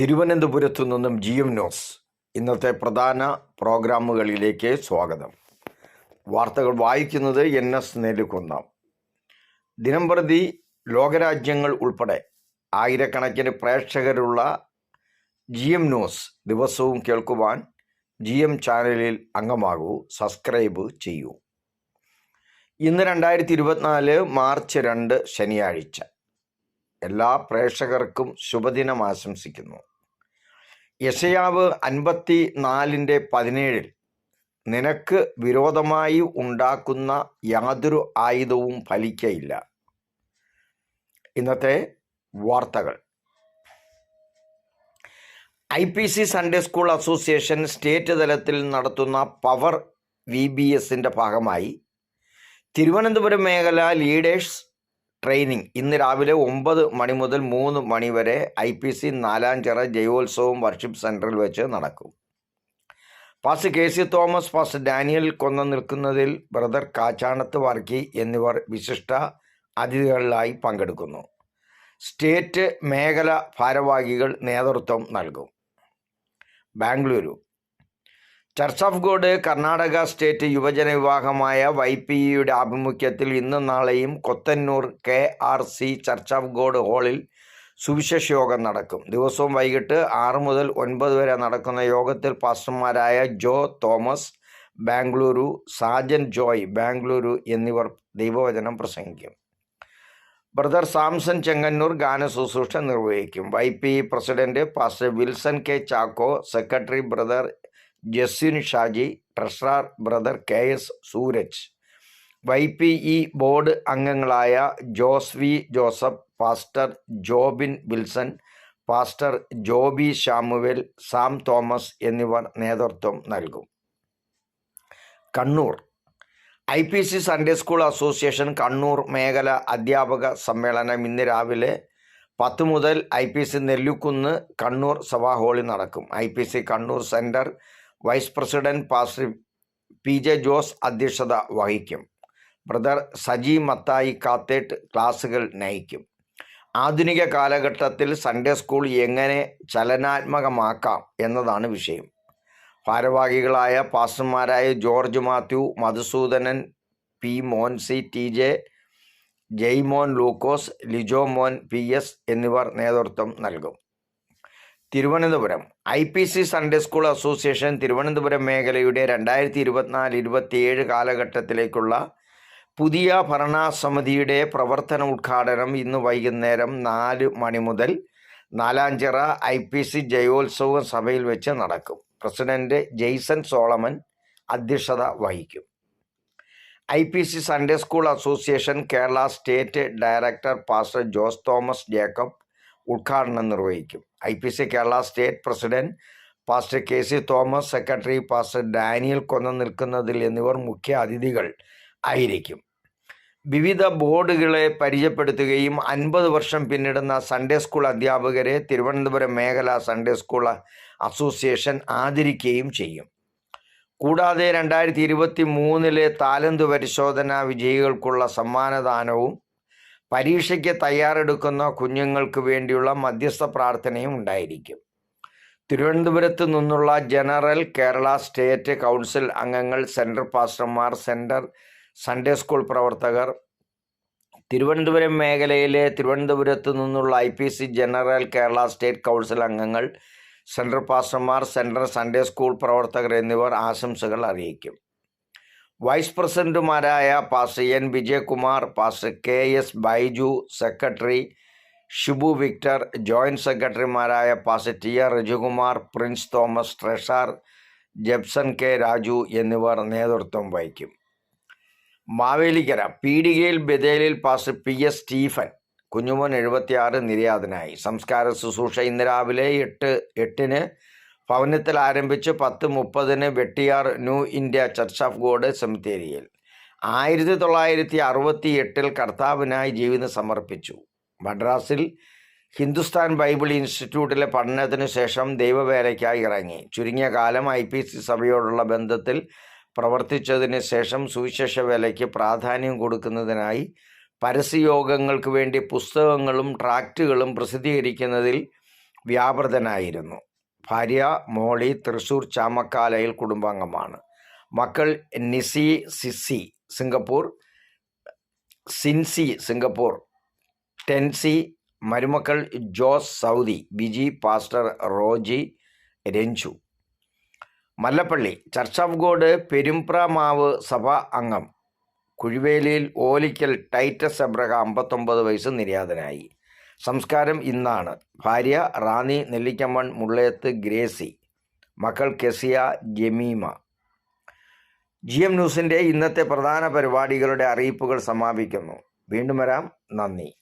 തിരുവനന്തപുരത്തു നിന്നും G M news ഇന്നത്തെ പ്രധാന പ്രോഗ്രാമുകളിലേക്ക് സ്വാഗതം. വാർത്തകൾ വായിക്കുന്നത് എൻ എസ് നെല്ലുകുന്ന ദിനംപ്രതി ലോകരാജ്യങ്ങൾ ഉൾപ്പെടെ ആയിരക്കണക്കിന് പ്രേക്ഷകരുള്ള ജി എം ന്യൂസ് ദിവസവും കേൾക്കുവാൻ ജി എം ചാനലിൽ അംഗമാകൂ സബ്സ്ക്രൈബ് ചെയ്യൂ. ഇന്ന് രണ്ടായിരത്തി ഇരുപത്തിനാല് മാർച്ച് രണ്ട് ശനിയാഴ്ച. എല്ലാ പ്രേക്ഷകർക്കും ശുഭദിനം ആശംസിക്കുന്നു. യശയാവ് അൻപത്തി നാലിന്റെ പതിനേഴിൽ നിനക്ക് വിരോധമായി ഉണ്ടാക്കുന്ന യാതൊരു ആയുധവും ഫലിക്കയില്ല. ഇന്നത്തെ വാർത്തകൾ. I P C Sunday school association state തലത്തിൽ നടത്തുന്ന പവർ വി ബി എസിന്റെ ഭാഗമായി തിരുവനന്തപുരം മേഖല ലീഡേഴ്സ് ട്രെയിനിങ് ഇന്ന് രാവിലെ ഒമ്പത് മണി മുതൽ മൂന്ന് മണി വരെ I P C Nalanchira Jayotsavam worship സെന്ററിൽ വെച്ച് നടക്കും. പാസ് കെ സി തോമസ് പാസ് ഡാനിയൽ കൊന്ന നിൽക്കുന്നതിൽ ബ്രദർ കാച്ചാണത്ത് വർക്കി എന്നിവർ വിശിഷ്ട അതിഥികളിലായി പങ്കെടുക്കുന്നു. സ്റ്റേറ്റ് മേഖല ഭാരവാഹികൾ നേതൃത്വം നൽകും. Bengaluru. Church of God Karnataka state യുവജന വിഭാഗമായ വൈ പി ഇയുടെ ആഭിമുഖ്യത്തിൽ ഇന്നും നാളെയും Kothanur K R C church of God ഹാളിൽ സുവിശേഷ യോഗം നടക്കും. ദിവസവും വൈകിട്ട് ആറ് മുതൽ ഒൻപത് വരെ നടക്കുന്ന യോഗത്തിൽ പാസ്റ്റർമാരായ Joe Thomas Bengaluru Sajan Joy Bengaluru എന്നിവർ ദൈവവചനം പ്രസംഗിക്കും. ബ്രദർ സാംസൺ ചെങ്ങന്നൂർ ഗാന ശുശ്രൂഷ നിർവഹിക്കും. Y P president pastor Wilson K Chacko secretary brother Jaswin Shaji treasurer brother K S Suraj Y P E board അംഗങ്ങളായ Jose V Joseph pastor Jobin Wilson pastor Joby Shamuel Sam Thomas എന്നിവർ നേതൃത്വം നൽകും. Kannur. I P C Sunday school association Kannur മേഖല അധ്യാപക സമ്മേളനം ഇന്ന് രാവിലെ പത്ത് മുതൽ I P C Nellikunnu Kannur സഭാ ഹാളിൽ നടക്കും. I P C Kannur centre vice president pastor P J Jose അധ്യക്ഷത വഹിക്കും. ബ്രദർ സജി മത്തായി കാത്തേട്ട് ക്ലാസുകൾ നയിക്കും. ആധുനിക കാലഘട്ടത്തിൽ സൺഡേ സ്കൂൾ എങ്ങനെ ചലനാത്മകമാക്കാം എന്നതാണ് വിഷയം. ഭാരവാഹികളായ പാസ്റ്റർമാരായ George Mathew Madhusudanan P Moncy T J Jaimon Lukose Lijo Mon P S എന്നിവർ നേതൃത്വം നൽകും. Thiruvananthapuram. I P C Sunday school association Thiruvananthapuram മേഖലയുടെ രണ്ടായിരത്തി ഇരുപത്തിനാല് ഇരുപത്തിയേഴ് കാലഘട്ടത്തിലേക്കുള്ള പുതിയ ഭരണസമിതിയുടെ പ്രവർത്തന ഉദ്ഘാടനം ഇന്ന് വൈകുന്നേരം നാല് മണി മുതൽ Nalanchira I P C Jayotsava സഭയിൽ വെച്ച് നടക്കും. പ്രസിഡന്റ് ജെയ്സൺ സോളമൻ അധ്യക്ഷത വഹിക്കും. I P C Sunday school association Kerala state director pastor Jose Thomas Jacob ഉദ്ഘാടനം നിർവഹിക്കും. I P C Kerala state president pastor K C Thomas secretary pastor Daniel കൊന്ന നിൽക്കുന്നതിൽ എന്നിവർ മുഖ്യ അതിഥികൾ ആയിരിക്കും. വിവിധ ബോർഡുകളെ പരിചയപ്പെടുത്തുകയും അൻപത് വർഷം പിന്നിടുന്ന സൺഡേ സ്കൂൾ അധ്യാപകരെ തിരുവനന്തപുരം മേഖല സൺഡേ സ്കൂൾ അസോസിയേഷൻ ആദരിക്കുകയും ചെയ്യും. കൂടാതെ രണ്ടായിരത്തി ഇരുപത്തി മൂന്നിലെ താലന്ത് പരിശോധന വിജയികൾക്കുള്ള സമ്മാനദാനവും പരീക്ഷയ്ക്ക് തയ്യാറെടുക്കുന്ന കുഞ്ഞുങ്ങൾക്ക് വേണ്ടിയുള്ള മധ്യസ്ഥ പ്രാർത്ഥനയും ഉണ്ടായിരിക്കും. തിരുവനന്തപുരത്ത് നിന്നുള്ള ജനറൽ കേരള സ്റ്റേറ്റ് കൗൺസിൽ അംഗങ്ങൾ സെൻട്രൽ പാസ്റ്റർമാർ സെന്റർ സൺഡേ സ്കൂൾ പ്രവർത്തകർ തിരുവനന്തപുരം മേഖലയിലെ തിരുവനന്തപുരത്ത് നിന്നുള്ള I P C general Kerala state council അംഗങ്ങൾ സെൻട്രൽ പാസ്റ്റർമാർ സെൻട്രൽ സൺഡേ സ്കൂൾ പ്രവർത്തകർ എന്നിവർ ആശംസകൾ അറിയിക്കും. വൈസ് പ്രസിഡന്റുമാരായ pas N Vijayakumar pas K S Baiju secretary Shibu Victor joint സെക്രട്ടറിമാരായ pas T R Rajukumar Prince Thomas treasurer Jebson K Raju എന്നിവർ നേതൃത്വം വഹിക്കും. മാവേലിക്കര പീടികയിൽ ബദേലിൽ pas P S Stephen Kunjumon എഴുപത്തിയാറ് നിര്യാതനായി. സംസ്കാര ശുശ്രൂഷ ഇന്ന് രാവിലെ എട്ട് എട്ടിന് ഭവനത്തിൽ ആരംഭിച്ച് പത്ത് മുപ്പതിന് Vettiyar new India church of God സെമിത്തേരിയിൽ. ആയിരത്തി തൊള്ളായിരത്തി അറുപത്തി എട്ടിൽ കർത്താവിനായി ജീവിതം സമർപ്പിച്ചു. മദ്രാസിൽ ഹിന്ദുസ്ഥാൻ ബൈബിൾ ഇൻസ്റ്റിറ്റ്യൂട്ടിലെ പഠനത്തിന് ശേഷം ദൈവവേലയ്ക്കായി ഇറങ്ങി. ചുരുങ്ങിയ കാലം ഐ പി സി സഭയോടുള്ള ബന്ധത്തിൽ പ്രവർത്തിച്ചതിന് ശേഷം സുവിശേഷ വേലയ്ക്ക് പ്രാധാന്യം കൊടുക്കുന്നതിനായി പരസ്യയോഗങ്ങൾക്ക് വേണ്ടി പുസ്തകങ്ങളും ട്രാക്റ്റുകളും പ്രസിദ്ധീകരിക്കുന്നതിൽ വ്യാപൃതനായിരുന്നു. ഭാര്യ മോളി തൃശൂർ ചാമക്കാലയിൽ കുടുംബാംഗമാണ്. മക്കൾ നിസി സിസി സിംഗപ്പൂർ സിൻസി സിംഗപ്പൂർ ടെൻസി മരുമക്കൾ Jose Saudi Biji pastor Roji Ranju. Mallappally church of God Perumpramavu സഭ അംഗം. കുഴിവേലിയിൽ ഓലിക്കൽ ടൈറ്റസ് എബ്രഹ അമ്പത്തൊമ്പത് വയസ്സ് നിര്യാതനായി. സംസ്കാരം ഇന്നാണ്. ഭാര്യ റാന്നി നെല്ലിക്കമ്മൺ മുള്ളയത്ത് ഗ്രേസി മക്കൾ കെസിയ ജമീമ. ജി എം ന്യൂസിന്റെ ഇന്നത്തെ പ്രധാന പരിപാടികളുടെ അറിയിപ്പുകൾ സമാപിക്കുന്നു. വീണ്ടും വരാം. നന്ദി.